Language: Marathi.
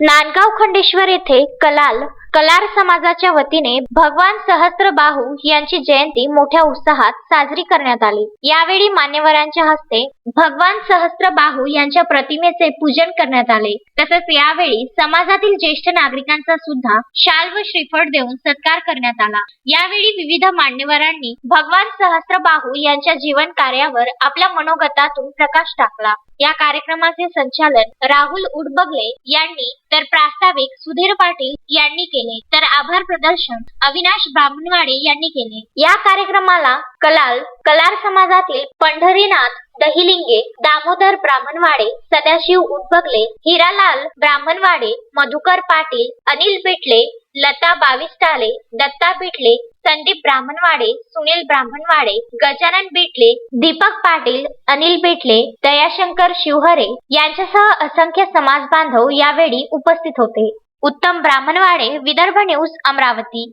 नांदगाव खंडेश्वर येथे कलाल कलार समाजाच्या वतीने भगवान सहस्त्रबाहू यांची जयंती मोठ्या उत्साहात साजरी करण्यात आली. यावेळी मान्यवरांच्या हस्ते भगवान सहस्त्रबाहू यांच्या प्रतिमेचे पूजन करण्यात आले. तसेच यावेळी समाजातील ज्येष्ठ नागरिकांचा सुद्धा शाल व श्रीफळ देऊन सत्कार करण्यात आला. यावेळी विविध मान्यवरांनी भगवान सहस्त्रबाहू यांच्या जीवन कार्यावर आपल्या मनोगतातून प्रकाश टाकला. या कार्यक्रमाचे संचालन राहुल उडबगले यांनी तर प्रास्ताविक सुधीर पाटील यांनी केले. तर आभार प्रदर्शन अविनाश ब्राह्मणवाडे यांनी केले. या कार्यक्रमाला कलाल कलार समाजातील पंढरीनाथ दहिलिंगे दामोदर ब्राह्मणवाडे सदाशिव उद्भगले हिरालाल ब्राह्मणवाडे मधुकर पाटील अनिल पिटले लता बाविस्टाले दत्ता बिटले संदीप ब्राह्मणवाडे सुनील ब्राह्मणवाडे गजानन बिटले दीपक पाटील अनिल बिटले दयाशंकर शिवहरे यांच्यासह असंख्य समाज बांधव यावेळी उपस्थित होते. उत्तम ब्राह्मणवाडे विदर्भ न्यूज अमरावती.